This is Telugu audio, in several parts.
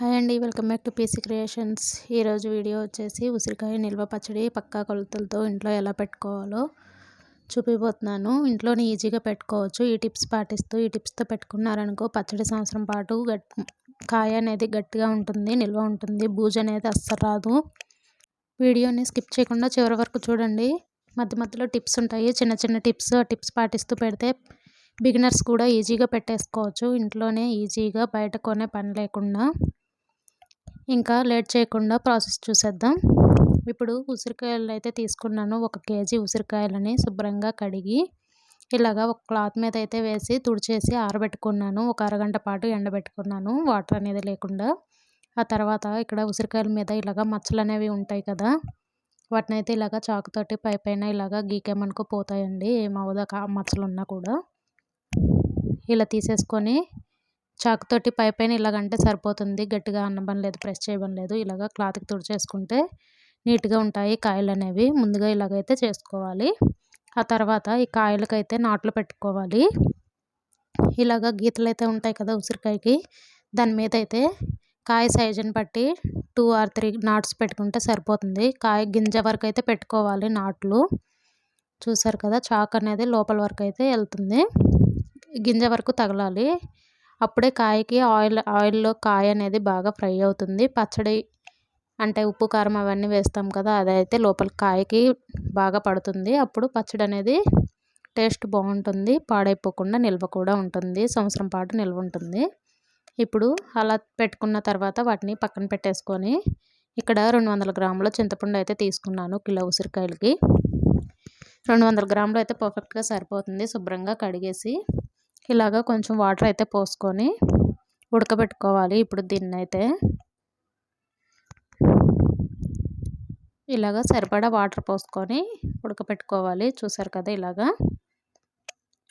హాయ్ అండి welcome back to P C creations. ఈరోజు వీడియో వచ్చేసి ఉసిరికాయ నిల్వ పచ్చడి పక్కా కొలతలతో ఇంట్లో ఎలా పెట్టుకోవాలో చూపిపోతున్నాను. ఇంట్లోనే ఈజీగా పెట్టుకోవచ్చు. ఈ టిప్స్ పాటిస్తూ ఈ టిప్స్తో పెట్టుకున్నారనుకో పచ్చడి సంవత్సరం పాటు గట్ కాయ అనేది గట్టిగా ఉంటుంది నిల్వ ఉంటుంది బూజు అనేది అస్సలు రాదు. వీడియోని స్కిప్ చేయకుండా చివరి వరకు చూడండి. మధ్య మధ్యలో టిప్స్ ఉంటాయి చిన్న చిన్న టిప్స్ ఆ టిప్స్ పాటిస్తూ పెడితే బిగినర్స్ కూడా ఈజీగా పెట్టేసుకోవచ్చు. ఇంట్లోనే ఈజీగా బయట కొనే పని లేకుండా. ఇంకా లేట్ చేయకుండా ప్రాసెస్ చూసేద్దాం. ఇప్పుడు ఉసిరికాయలు అయితే తీసుకున్నాను. ఒక కేజీ ఉసిరికాయలని శుభ్రంగా కడిగి ఇలాగా ఒక క్లాత్ మీద అయితే వేసి తుడిచేసి ఆరబెట్టుకున్నాను. ఒక అరగంట పాటు ఎండబెట్టుకున్నాను. వాటర్ అనేది లేకుండా. ఆ తర్వాత ఇక్కడ ఉసిరికాయల మీద ఇలాగ మచ్చలు అనేవి ఉంటాయి కదా వాటిని అయితే ఇలాగ చాకుతోటి పై పైన ఇలాగ గీకేమనుకో పోతాయండి. ఏమవుదా మచ్చలు ఉన్నా కూడా. ఇలా తీసేసుకొని చాకుతోటి పై పైన ఇలాగంటే సరిపోతుంది. గట్టిగా అన్నబని లేదు ప్రెస్ చేయడం లేదు. ఇలాగ క్లాత్కి తుడిచేసుకుంటే నీట్గా ఉంటాయి కాయలు అనేవి ముందుగా ఇలాగైతే చేసుకోవాలి. ఆ తర్వాత ఈ కాయలకైతే నాట్లు పెట్టుకోవాలి. ఇలాగ గీతలు అయితే ఉంటాయి కదా ఉసిరికాయకి దాని మీద అయితే కాయ సైజుని బట్టి టూ ఆర్ త్రీ నాట్స్ పెట్టుకుంటే సరిపోతుంది. కాయ గింజ వరకు అయితే పెట్టుకోవాలి నాట్లు. చూసారు కదా చాక్ అనేది లోపల వరకు అయితే వెళ్తుంది. గింజ వరకు తగలాలి. అప్పుడే కాయకి ఆయిల్ ఆయిల్లో కాయ అనేది బాగా ఫ్రై అవుతుంది. పచ్చడి అంటే ఉప్పు కారం అవన్నీ వేస్తాం కదా అదైతే లోపల కాయకి బాగా పడుతుంది. అప్పుడు పచ్చడి అనేది టేస్ట్ బాగుంటుంది. పాడైపోకుండా నిల్వ కూడా ఉంటుంది. సంవత్సరం పాటు నిల్వ ఉంటుంది. ఇప్పుడు అలా పెట్టుకున్న తర్వాత వాటిని పక్కన పెట్టేసుకొని ఇక్కడ రెండు వందల గ్రాముల చింతపండు అయితే తీసుకున్నాను కిలో ఉసిరికాయలకి. రెండు వందల గ్రాములు అయితే పర్ఫెక్ట్గా సరిపోతుంది. శుభ్రంగా కడిగేసి ఇలాగ కొంచెం వాటర్ అయితే పోసుకొని ఉడకబెట్టుకోవాలి ఇప్పుడు దీన్ని అయితే ఇలాగ సరిపడా వాటర్ పోసుకొని ఉడకబెట్టుకోవాలి. చూసారు కదా ఇలాగా.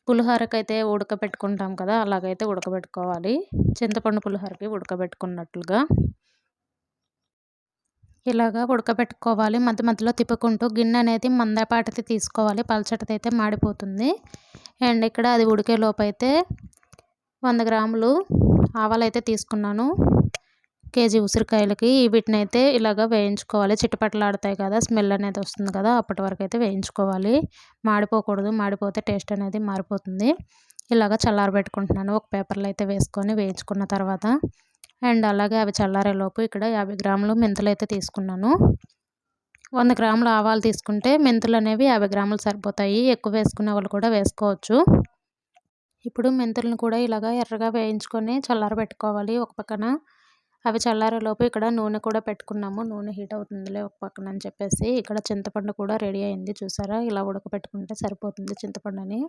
పులిహోరకైతే ఉడకబెట్టుకుంటాం కదా అలాగైతే ఉడకబెట్టుకోవాలి. చింతపండు పులిహోరకి ఉడకబెట్టుకున్నట్లుగా. ఇలాగా ఉడకబెట్టుకోవాలి. మధ్య మధ్యలో తిప్పుకుంటూ గిన్నె అనేది మందపాటిది తీసుకోవాలి. పలచటిది అయితే మాడిపోతుంది. అండ్ ఇక్కడ అది ఉడికే లోపైతే అయితే వంద గ్రాములు ఆవాలు అయితే తీసుకున్నాను. కేజీ ఉసిరికాయలకి. వీటిని అయితే ఇలాగ వేయించుకోవాలి. చిట్టుపట్లాడుతాయి కదా స్మెల్ అనేది వస్తుంది కదా అప్పటి వరకు అయితే వేయించుకోవాలి. మాడిపోకూడదు. మాడిపోతే టేస్ట్ అనేది మారిపోతుంది. ఇలాగ చల్లారబెట్టుకుంటున్నాను. ఒక పేపర్లో అయితే వేసుకొని వేయించుకున్న తర్వాత. అండ్ అలాగే అవి చల్లారేలోపు ఇక్కడ యాభై గ్రాములు మెంతులు అయితే తీసుకున్నాను. వంద గ్రాములు ఆవాలు తీసుకుంటే మెంతులు అనేవి యాభై గ్రాములు సరిపోతాయి. ఎక్కువ వేసుకునే వాళ్ళు కూడా వేసుకోవచ్చు. ఇప్పుడు మెంతులను కూడా ఇలాగ ఎర్రగా వేయించుకొని చల్లారబెట్టుకోవాలి ఒక పక్కన. అవి చల్లారేలోపు ఇక్కడ నూనె కూడా పెట్టుకున్నాము. నూనె హీట్ అవుతుందిలే ఒక పక్కన అని చెప్పేసి. ఇక్కడ చింతపండు కూడా రెడీ అయింది. చూసారా? ఇలా ఉడకబెట్టుకుంటే సరిపోతుంది చింతపండుని.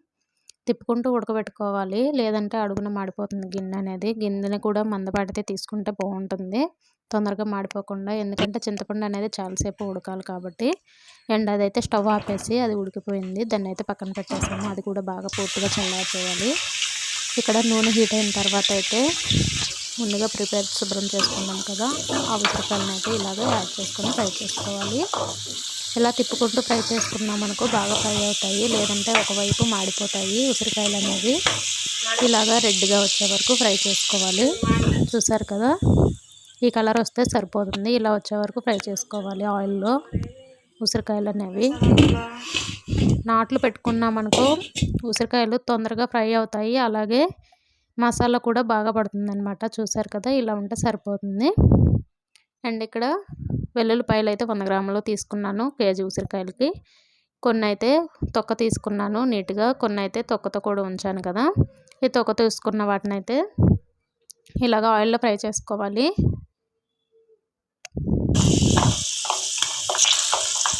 తిప్పుకుంటూ ఉడకబెట్టుకోవాలి. లేదంటే అడుగున మాడిపోతుంది గిన్నె అనేది. గిన్నెని కూడా మందపాటితే తీసుకుంటే బాగుంటుంది. తొందరగా మాడిపోకుండా ఎందుకంటే చింతపండు అనేది చాలాసేపు ఉడకాలి కాబట్టి. అండ్ అదైతే స్టవ్ ఆపేసి అది ఉడికిపోయింది. దాన్ని అయితే పక్కన పెట్టేసాము. అది కూడా బాగా పూర్తిగా చల్లారిపోవాలి. ఇక్కడ నూనె హీట్ అయిన తర్వాత అయితే ముందుగా ప్రిపేర్ శుభ్రం చేసుకున్నాం కదా. ఆ ఉసిరికాయలను అయితే ఇలాగే యాడ్ చేసుకొని ఫ్రై చేసుకోవాలి. ఇలా తిప్పుకుంటూ ఫ్రై చేసుకున్నాం అనుకో బాగా ఫ్రై అవుతాయి. లేదంటే ఒకవైపు మాడిపోతాయి ఉసిరికాయలు అనేవి. ఇలాగా రెడ్గా వచ్చే వరకు ఫ్రై చేసుకోవాలి. చూసారు కదా? ఈ కలర్ వస్తే సరిపోతుంది. ఇలా వచ్చే వరకు ఫ్రై చేసుకోవాలి ఆయిల్లో ఉసిరికాయలు అనేవి. నాట్లు పెట్టుకున్నామనుకో ఉసిరికాయలు తొందరగా ఫ్రై అవుతాయి. అలాగే మసాలా కూడా బాగా పడుతుంది అనమాట చూసారు కదా? ఇలా ఉంటే సరిపోతుంది. అండ్ ఇక్కడ వెల్లుల్లిపాయలు అయితే వంద గ్రాములు తీసుకున్నాను కేజీ ఉసిరికాయలకి. కొన్ని అయితే తొక్క తీసుకున్నాను నీట్గా కొన్ని అయితే తొక్కతో కూడా ఉంచాను కదా. ఈ తొక్క తీసుకున్న వాటిని అయితే ఇలాగ ఆయిల్లో ఫ్రై చేసుకోవాలి.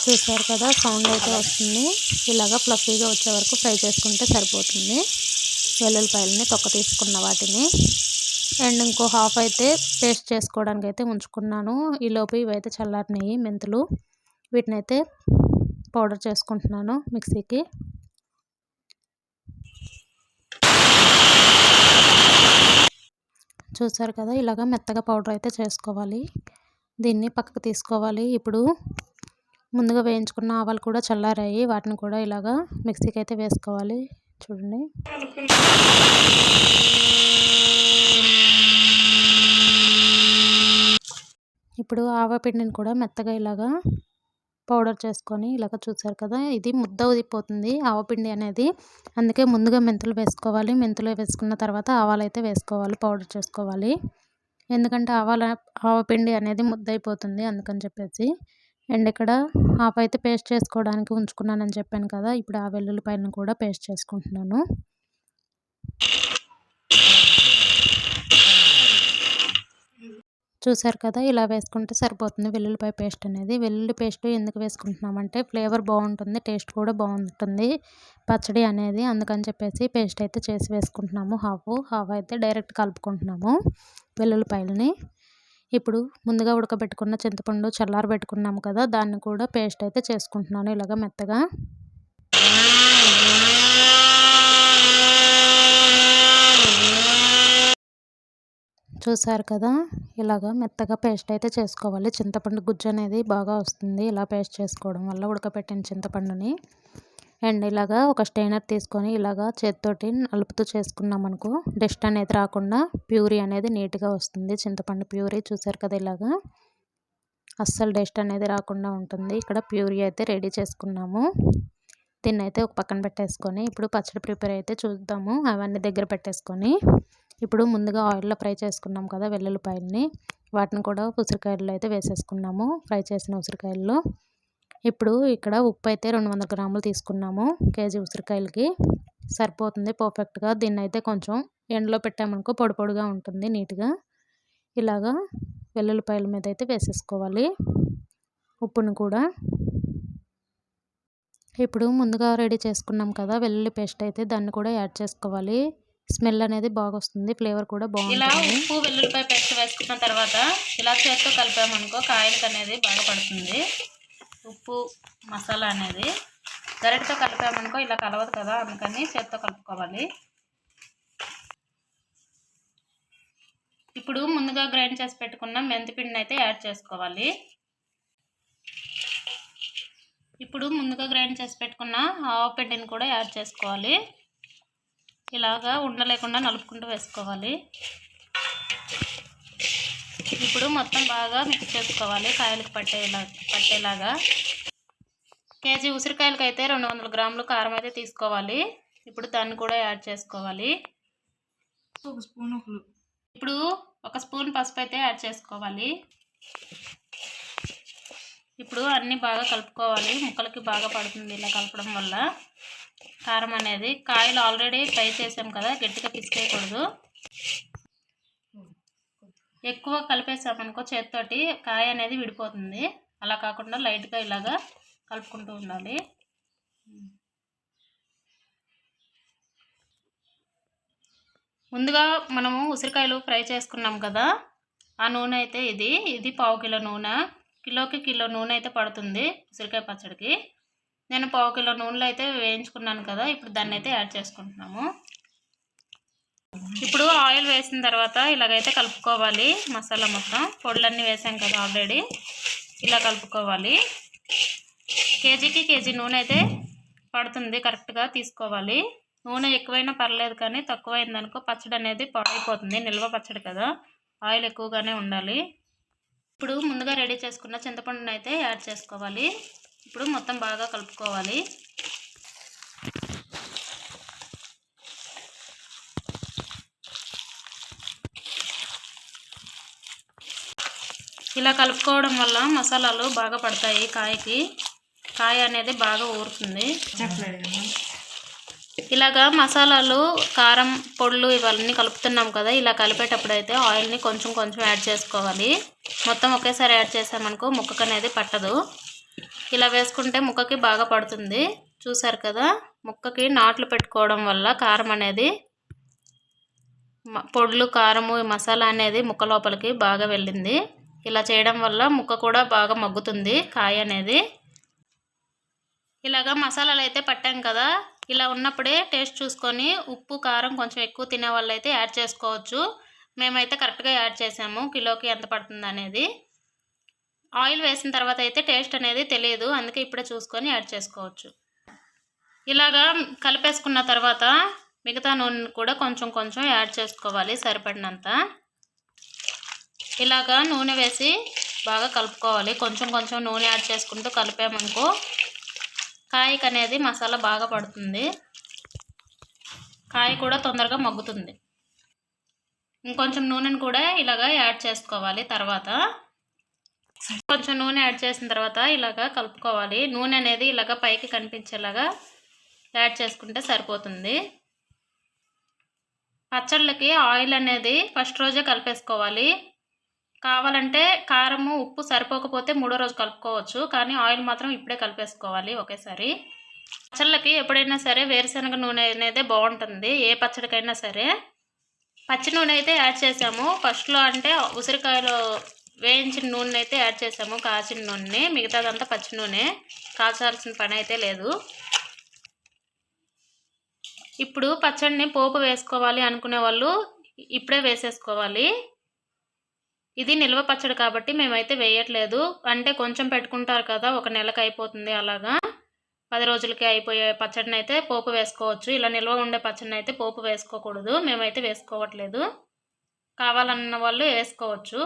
చూసారు కదా సౌండ్ అయితే వస్తుంది. ఇలాగ ఫ్లఫీగా వచ్చే వరకు ఫ్రై చేసుకుంటే సరిపోతుంది. వెల్లుల్లిపాయలని తొక్క తీసుకున్న వాటిని. అండ్ ఇంకో హాఫ్ అయితే పేస్ట్ చేసుకోవడానికి అయితే ఉంచుకున్నాను ఈలోపు ఇవైతే చల్లారినాయి మెంతులు. వీటిని అయితే పౌడర్ చేసుకుంటున్నాను మిక్సీకి. చూసారు కదా ఇలాగ మెత్తగా పౌడర్ అయితే చేసుకోవాలి. దీన్ని పక్కకు తీసుకోవాలి. ఇప్పుడు ముందుగా వేయించుకున్న ఆవాలు కూడా చల్లారాయి. వాటిని కూడా ఇలాగా మిక్సీకి అయితే వేసుకోవాలి. చూడండి. ఇప్పుడు ఆవపిండిని కూడా మెత్తగా ఇలాగా పౌడర్ చేసుకొని ఇలాగ చూసారు కదా ఇది ముద్ద ఉదిపోతుంది ఆవపిండి అనేది. అందుకే ముందుగా మెంతులు వేసుకోవాలి. మెంతులు వేసుకున్న తర్వాత ఆవాలు అయితే వేసుకోవాలి పౌడర్ చేసుకోవాలి. ఎందుకంటే ఆవాల ఆవపిండి అనేది ముద్ద అయిపోతుంది అందుకని చెప్పేసి. అండ్ ఇక్కడ హాఫ్ అయితే పేస్ట్ చేసుకోవడానికి ఉంచుకున్నానని చెప్పాను కదా ఇప్పుడు ఆ వెల్లుల్లిపాయలను కూడా పేస్ట్ చేసుకుంటున్నాను. చూసారు కదా ఇలా వేసుకుంటే సరిపోతుంది వెల్లుల్లిపాయ పేస్ట్ అనేది. వెల్లుల్లి పేస్ట్ ఎందుకు వేసుకుంటున్నామంటే ఫ్లేవర్ బాగుంటుంది టేస్ట్ కూడా బాగుంటుంది పచ్చడి అనేది. అందుకని చెప్పేసి పేస్ట్ అయితే చేసి వేసుకుంటున్నాము. హాఫ్ హాఫ్ అయితే డైరెక్ట్ కలుపుకుంటున్నాము వెల్లుల్లిపాయలని. ఇప్పుడు ముందుగా ఉడకబెట్టుకున్న చింతపండు చల్లారబెట్టుకున్నాము కదా దాన్ని కూడా పేస్ట్ అయితే చేసుకుంటున్నాను ఇలాగ మెత్తగా. చూసారు కదా ఇలాగ మెత్తగా పేస్ట్ అయితే చేసుకోవాలి. చింతపండు గుజ్జు అనేది బాగా వస్తుంది. ఇలా పేస్ట్ చేసుకోవడం వల్ల ఉడకపెట్టిన చింతపండుని. అండ్ ఇలాగా ఒక స్టైనర్ తీసుకొని ఇలాగా చేతితోటి నలుపుతూ చేసుకున్నాం అనుకో డస్ట్ అనేది రాకుండా ప్యూరీ అనేది నీట్గా వస్తుంది. చింతపండు ప్యూరీ చూసారు కదా ఇలాగా? అస్సలు డస్ట్ అనేది రాకుండా ఉంటుంది. ఇక్కడ ప్యూరీ అయితే రెడీ చేసుకున్నాము. దీన్ని అయితే ఒక పక్కన పెట్టేసుకొని ఇప్పుడు పచ్చడి ప్రిపేర్ అయితే చూద్దాము. అవన్నీ దగ్గర పెట్టేసుకొని ఇప్పుడు ముందుగా ఆయిల్లో ఫ్రై చేసుకున్నాం కదా వెల్లుల్లిపాయలని వాటిని కూడా ఉసిరికాయల్లో అయితే వేసేసుకున్నాము. ఫ్రై చేసిన ఉసిరికాయల్లో. ఇప్పుడు ఇక్కడ ఉప్పు అయితే రెండు వందల గ్రాములు తీసుకున్నాము కేజీ ఉసిరికాయలకి. సరిపోతుంది పర్ఫెక్ట్గా దీన్ని అయితే కొంచెం ఎండలో పెట్టామనుకో పొడి పొడిగా ఉంటుంది నీట్గా. ఇలాగా వెల్లుల్లిపాయల మీద అయితే వేసేసుకోవాలి. ఉప్పును కూడా. ఇప్పుడు ముందుగా రెడీ చేసుకున్నాం కదా వెల్లుల్లి పేస్ట్ అయితే దాన్ని కూడా యాడ్ చేసుకోవాలి. స్మెల్ అనేది బాగా వస్తుంది ఫ్లేవర్ కూడా ఇలా బాగుంటుంది. ఉప్పు వెల్లుల్లిపాయ పేస్ట్ వేసుకున్న తర్వాత ఇలా చేత్తో కలిపామనుకో కాయలకు అనేది బాగా పడుతుంది. ఉప్పు మసాలా అనేది. గరిటతో కలిపామనుకో ఇలా కలవదు కదా అందుకని చేతితో కలుపుకోవాలి. ఇప్పుడు ముందుగా గ్రైండ్ చేసి పెట్టుకున్న మెంతిపిండిని అయితే యాడ్ చేసుకోవాలి. ఇప్పుడు ముందుగా గ్రైండ్ చేసి పెట్టుకున్న ఆవపిండిని కూడా యాడ్ చేసుకోవాలి. ఇలాగా ఉండలేకుండా నలుపుకుంటూ వేసుకోవాలి. ఇప్పుడు మొత్తం బాగా మిక్స్ చేసుకోవాలి కాయలకు పట్టేలా పట్టేలాగా. కేజీ ఉసిరికాయలకి అయితే రెండు వందల గ్రాములు కారం అయితే తీసుకోవాలి. ఇప్పుడు దాన్ని కూడా యాడ్ చేసుకోవాలి. ఒక స్పూన్ ఇప్పుడు ఒక స్పూన్ పసుపు అయితే యాడ్ చేసుకోవాలి. ఇప్పుడు అన్నీ బాగా కలుపుకోవాలి. ముక్కలకి బాగా పడుతుంది ఇలా కలపడం వల్ల. కారం అనేది కాయలు ఆల్రెడీ ఫ్రై చేసాం కదా గట్టిగా పిసికేయకూడదు. ఎక్కువ కలిపేసామనుకో చేతితోటి కాయ అనేది విడిపోతుంది. అలా కాకుండా లైట్గా ఇలాగా కలుపుకుంటూ ఉండాలి. ముందుగా మనము ఉసిరికాయలు ఫ్రై చేసుకున్నాం కదా ఆ నూనె అయితే ఇది. ఇది పావు కిలో నూనె. కిలోకి కిలో నూనె అయితే పడుతుంది ఉసిరికాయ పచ్చడికి. నేను పావు కిలో నూనెలో అయితే వేయించుకున్నాను కదా ఇప్పుడు దాన్ని అయితే యాడ్ చేసుకుంటున్నాము. ఇప్పుడు ఆయిల్ వేసిన తర్వాత ఇలాగైతే కలుపుకోవాలి మసాలా మొత్తం. పొడులన్నీ వేసాం కదా ఆల్రెడీ. ఇలా కలుపుకోవాలి. కేజీకి కేజీ నూనె అయితే పడుతుంది కరెక్ట్గా తీసుకోవాలి. నూనె ఎక్కువైనా పర్లేదు కానీ తక్కువైందనుకో పచ్చడి అనేది పాడైపోతుంది నిల్వ పచ్చడి కదా. ఆయిల్ ఎక్కువగానే ఉండాలి. ఇప్పుడు ముందుగా రెడీ చేసుకున్న చింతపండునైతే యాడ్ చేసుకోవాలి. ఇప్పుడు మొత్తం బాగా కలుపుకోవాలి. ఇలా కలుపుకోవడం వల్ల మసాలాలు బాగా పడతాయి కాయకి. కాయ అనేది బాగా ఊరుతుంది. ఇలాగా మసాలాలు కారం పొడులు ఇవన్నీ కలుపుతున్నాం కదా ఇలా కలిపేటప్పుడు అయితే ఆయిల్ని కొంచెం కొంచెం యాడ్ చేసుకోవాలి. మొత్తం ఒకేసారి యాడ్ చేసామనుకో ముక్కకు అనేది పట్టదు. ఇలా వేసుకుంటే ముక్కకి బాగా పడుతుంది. చూసారు కదా ముక్కకి నాట్లు పెట్టుకోవడం వల్ల కారం అనేది పొడ్లు పొడులు కారము ఈ మసాలా అనేది ముక్క లోపలికి బాగా వెళ్ళింది. ఇలా చేయడం వల్ల ముక్క కూడా బాగా మగ్గుతుంది కాయ అనేది. ఇలాగా మసాలాలు అయితే పట్టాం కదా. ఇలా ఉన్నప్పుడే టేస్ట్ చూసుకొని ఉప్పు కారం కొంచెం ఎక్కువ తినే వాళ్ళు అయితే యాడ్ చేసుకోవచ్చు. మేమైతే కరెక్ట్గా యాడ్ చేసాము కిలోకి ఎంత పడుతుంది అనేది. ఆయిల్ వేసిన తర్వాత అయితే టేస్ట్ అనేది తెలియదు అందుకే ఇప్పుడే చూసుకొని యాడ్ చేసుకోవచ్చు. ఇలాగా కలిపేసుకున్న తర్వాత మిగతా నూనె కూడా కొంచెం కొంచెం యాడ్ చేసుకోవాలి సరిపడినంత. ఇలాగా నూనె వేసి బాగా కలుపుకోవాలి. కొంచెం కొంచెం నూనె యాడ్ చేసుకుంటూ కలిపామనుకో కాయకు అనేది మసాలా బాగా పడుతుంది. కాయ కూడా తొందరగా మగ్గుతుంది. ఇంకొంచెం నూనెను కూడా ఇలాగా యాడ్ చేసుకోవాలి తర్వాత. కొంచెం నూనె యాడ్ చేసిన తర్వాత ఇలాగా కలుపుకోవాలి. నూనె అనేది ఇలాగ పైకి కనిపించేలాగా యాడ్ చేసుకుంటే సరిపోతుంది. పచ్చళ్ళకి ఆయిల్ అనేది ఫస్ట్ రోజే కలిపేసుకోవాలి. కావాలంటే కారము ఉప్పు సరిపోకపోతే మూడో రోజు కలుపుకోవచ్చు. కానీ ఆయిల్ మాత్రం ఇప్పుడే కలిపేసుకోవాలి ఒకేసారి. పచ్చళ్ళకి ఎప్పుడైనా సరే వేరుశనగ నూనె అనేది బాగుంటుంది. ఏ పచ్చడికైనా సరే. పచ్చి నూనె అయితే యాడ్ చేసాము. ఫస్ట్లో అంటే ఉసిరికాయలో వేయించిన నూనె అయితే యాడ్ చేసాము. కాచిన నూనె మిగతాదంతా పచ్చి నూనె. కాచాల్సిన పని అయితే లేదు. ఇప్పుడు పచ్చడిని పోపు వేసుకోవాలి అనుకునే వాళ్ళు ఇప్పుడే వేసేసుకోవాలి. ఇది నిల్వ పచ్చడి కాబట్టి మేమైతే వేయట్లేదు. అంటే కొంచెం పెట్టుకుంటారు కదా ఒక నెలకు అయిపోతుంది అలాగా. పది రోజులకి అయిపోయే పచ్చడిని అయితే పోపు వేసుకోవచ్చు. ఇలా నిల్వ ఉండే పచ్చడిని అయితే పోపు వేసుకోకూడదు. మేమైతే వేసుకోవట్లేదు. కావాలన్న వాళ్ళు వేసుకోవచ్చు.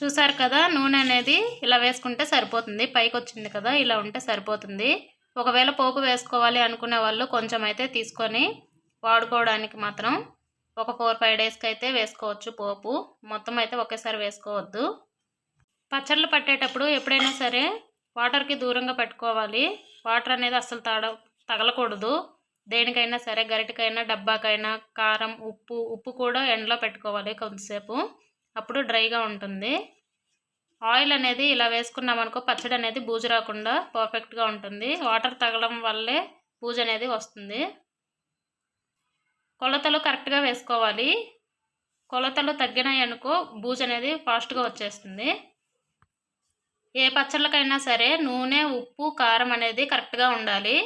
చూసారు కదా నూనె అనేది ఇలా వేసుకుంటే సరిపోతుంది. పైకి వచ్చింది కదా ఇలా ఉంటే సరిపోతుంది. ఒకవేళ పోపు వేసుకోవాలి అనుకునే వాళ్ళు కొంచెం అయితే తీసుకొని వాడుకోవడానికి మాత్రం ఒక ఫోర్ ఫైవ్ డేస్కి అయితే వేసుకోవచ్చు పోపు. మొత్తం అయితే ఒకేసారి వేసుకోవద్దు. పచ్చళ్ళు పట్టేటప్పుడు ఎప్పుడైనా సరే వాటర్కి దూరంగా పెట్టుకోవాలి. వాటర్ అనేది అస్సలు తాడ తగలకూడదు. దేనికైనా సరే గరిటకైనా డబ్బాకైనా కారం ఉప్పు ఉప్పు కూడా ఎండలో పెట్టుకోవాలి కొంతసేపు. అప్పుడు డ్రైగా ఉంటుంది. ఆయిల్ అనేది ఇలా వేసుకున్నామనుకో పచ్చడి అనేది బూజు రాకుండా పర్ఫెక్ట్గా ఉంటుంది. వాటర్ తగలడం వల్లే బూజు అనేది వస్తుంది. కొలతలు కరెక్ట్గా వేసుకోవాలి. కొలతలు తగ్గినాయి అనుకో బూజు అనేది ఫాస్ట్గా వచ్చేస్తుంది. ఏ పచ్చళ్ళకైనా సరే నూనె ఉప్పు కారం అనేది కరెక్ట్గా ఉండాలి.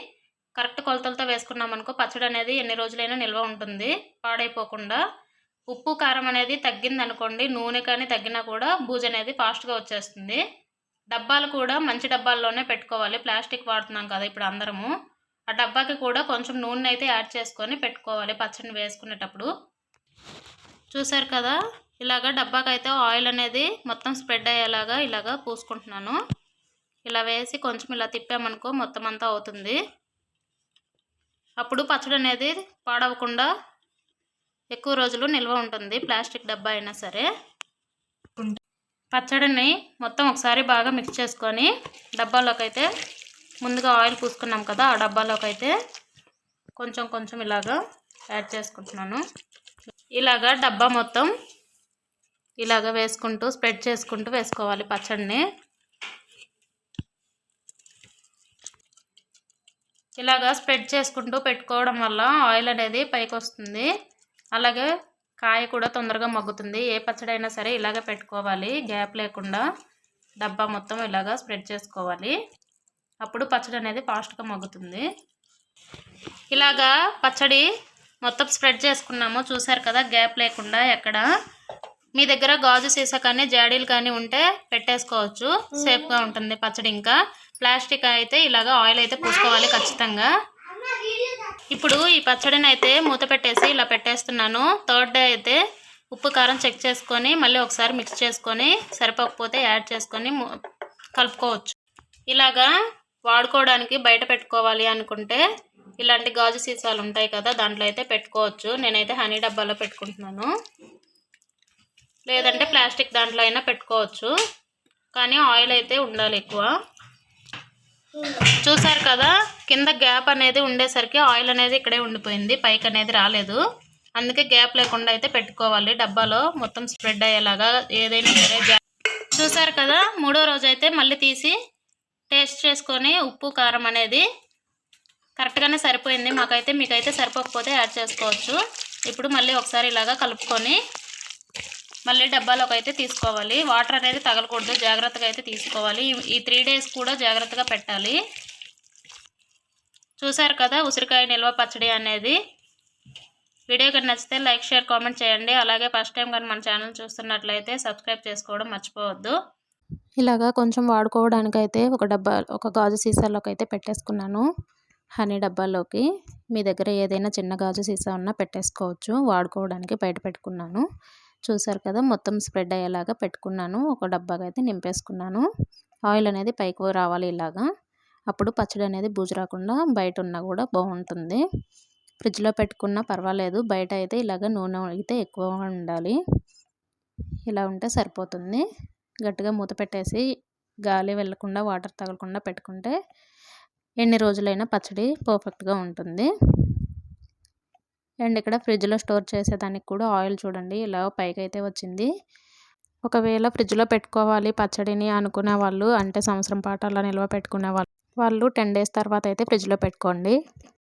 కరెక్ట్ కొలతలతో వేసుకున్నాం అనుకో పచ్చడి అనేది ఎన్ని రోజులైనా నిల్వ ఉంటుంది పాడైపోకుండా. ఉప్పు కారం అనేది తగ్గింది అనుకోండి నూనె కానీ తగ్గినా కూడా బూజు అనేది ఫాస్ట్గా వచ్చేస్తుంది. డబ్బాలు కూడా మంచి డబ్బాల్లోనే పెట్టుకోవాలి. ప్లాస్టిక్ వాడుతున్నాం కదా ఇప్పుడు అందరము. ఆ డబ్బాకి కూడా కొంచెం నూనె అయితే యాడ్ చేసుకొని పెట్టుకోవాలి పచ్చడిని వేసుకునేటప్పుడు. చూసారు కదా? ఇలాగ డబ్బాకైతే ఆయిల్ అనేది మొత్తం స్ప్రెడ్ అయ్యేలాగా ఇలాగ పూసుకుంటున్నాను. ఇలా వేసి కొంచెం ఇలా తిప్పామనుకో మొత్తం అంతా అవుతుంది. అప్పుడు పచ్చడి అనేది పాడవకుండా ఎక్కువ రోజులు నిల్వ ఉంటుంది ప్లాస్టిక్ డబ్బా అయినా సరే. పచ్చడిని మొత్తం ఒకసారి బాగా మిక్స్ చేసుకొని డబ్బాలోకి అయితే ముందుగా ఆయిల్ పూసుకున్నాం కదా ఆ డబ్బాలోకి అయితే కొంచెం కొంచెం ఇలాగా యాడ్ చేసుకుంటున్నాను. ఇలాగా డబ్బా మొత్తం ఇలాగ వేసుకుంటూ స్ప్రెడ్ చేసుకుంటూ వేసుకోవాలి పచ్చడిని. ఇలాగా స్ప్రెడ్ చేసుకుంటూ పెట్టుకోవడం వల్ల ఆయిల్ అనేది పైకి వస్తుంది. అలాగే కాయ కూడా తొందరగా మగ్గుతుంది. ఏ పచ్చడి అయినా సరే ఇలాగే పెట్టుకోవాలి. గ్యాప్ లేకుండా డబ్బా మొత్తం ఇలాగా స్ప్రెడ్ చేసుకోవాలి. అప్పుడు పచ్చడి అనేది ఫాస్ట్గా మగ్గుతుంది. ఇలాగా పచ్చడి మొత్తం స్ప్రెడ్ చేసుకున్నాము. చూసారు కదా గ్యాప్ లేకుండా ఎక్కడ. మీ దగ్గర గాజు సీసా కానీ జాడీలు కానీ ఉంటే పెట్టేసుకోవచ్చు. సేఫ్గా ఉంటుంది పచ్చడి ఇంకా. ప్లాస్టిక్ అయితే ఇలాగ ఆయిల్ అయితే పూసుకోవాలి ఖచ్చితంగా. ఇప్పుడు ఈ పచ్చడిని అయితే మూత పెట్టేసి ఇలా పెట్టేస్తున్నాను. థర్డ్ డే అయితే ఉప్పు కారం చెక్ చేసుకొని మళ్ళీ ఒకసారి మిక్స్ చేసుకొని సరిపోకపోతే యాడ్ చేసుకొని కలుపుకోవచ్చు. ఇలాగా వాడుకోవడానికి బయట పెట్టుకోవాలి అనుకుంటే ఇలాంటి గాజు సీసాలు ఉంటాయి కదా దాంట్లో అయితే పెట్టుకోవచ్చు. నేనైతే హనీ డబ్బాలో పెట్టుకుంటున్నాను. లేదంటే ప్లాస్టిక్ దాంట్లో అయినా పెట్టుకోవచ్చు. కానీ ఆయిల్ అయితే ఉండాలి ఎక్కువ. చూసారు కదా కింద గ్యాప్ అనేది ఉండేసరికి ఆయిల్ అనేది ఇక్కడే ఉండిపోయింది పైకి అనేది రాలేదు. అందుకే గ్యాప్ లేకుండా అయితే పెట్టుకోవాలి. డబ్బాలో మొత్తం స్ప్రెడ్ అయ్యేలాగా ఏదైనా సరే చూసారు కదా మూడో రోజు అయితే మళ్ళీ తీసి టేస్ట్ చేసుకొని ఉప్పు కారం అనేది కరెక్ట్గానే సరిపోయింది. మాకైతే మీకైతే సరిపోకపోతే యాడ్ చేసుకోవచ్చు. ఇప్పుడు మళ్ళీ ఒకసారి ఇలాగా కలుపుకొని మళ్ళీ డబ్బాలోకి అయితే తీసుకోవాలి. వాటర్ అనేది తగలకూడదు. జాగ్రత్తగా అయితే తీసుకోవాలి. ఈ త్రీ డేస్ కూడా జాగ్రత్తగా పెట్టాలి. చూసారు కదా ఉసిరికాయ నిల్వ పచ్చడి అనేది. వీడియో కానీ నచ్చితే లైక్ షేర్ కామెంట్ చేయండి. అలాగే ఫస్ట్ టైం కానీ మన ఛానల్ చూస్తున్నట్లయితే సబ్స్క్రైబ్ చేసుకోవడం మర్చిపోవద్దు. ఇలాగా కొంచెం వాడుకోవడానికైతే ఒక డబ్బా ఒక గాజు సీసాలోకి అయితే పెట్టేసుకున్నాను. హనీ డబ్బాలోకి మీ దగ్గర ఏదైనా చిన్న గాజు సీసా ఉన్నా పెట్టేసుకోవచ్చు. వాడుకోవడానికి బయట పెట్టుకున్నాను. చూసారు కదా మొత్తం స్ప్రెడ్ అయ్యేలాగా పెట్టుకున్నాను. ఒక డబ్బాగా అయితే నింపేసుకున్నాను. ఆయిల్ అనేది పైకి రావాలి ఇలాగా. అప్పుడు పచ్చడి అనేది బూజు రాకుండా బయట ఉన్నా కూడా బాగుంటుంది. ఫ్రిడ్జ్లో పెట్టుకున్నా పర్వాలేదు. బయట అయితే ఇలాగ నూనె అయితే ఎక్కువ ఉండాలి. ఇలా ఉంటే సరిపోతుంది. గట్టిగా మూత పెట్టేసి గాలి వెళ్ళకుండా వాటర్ తగలకుండా పెట్టుకుంటే ఎన్ని రోజులైనా పచ్చడి పర్ఫెక్ట్గా ఉంటుంది. అండ్ ఇక్కడ ఫ్రిడ్జ్లో స్టోర్ చేసేదానికి కూడా ఆయిల్ చూడండి ఇలా పైకి అయితే వచ్చింది. ఒకవేళ ఫ్రిడ్జ్లో పెట్టుకోవాలి పచ్చడిని అనుకునే వాళ్ళు అంటే సంవత్సరం పాటు అలా నిల్వ పెట్టుకునే వాళ్ళు వాళ్ళు టెన్ డేస్ తర్వాత అయితే ఫ్రిడ్జ్లో పెట్టుకోండి.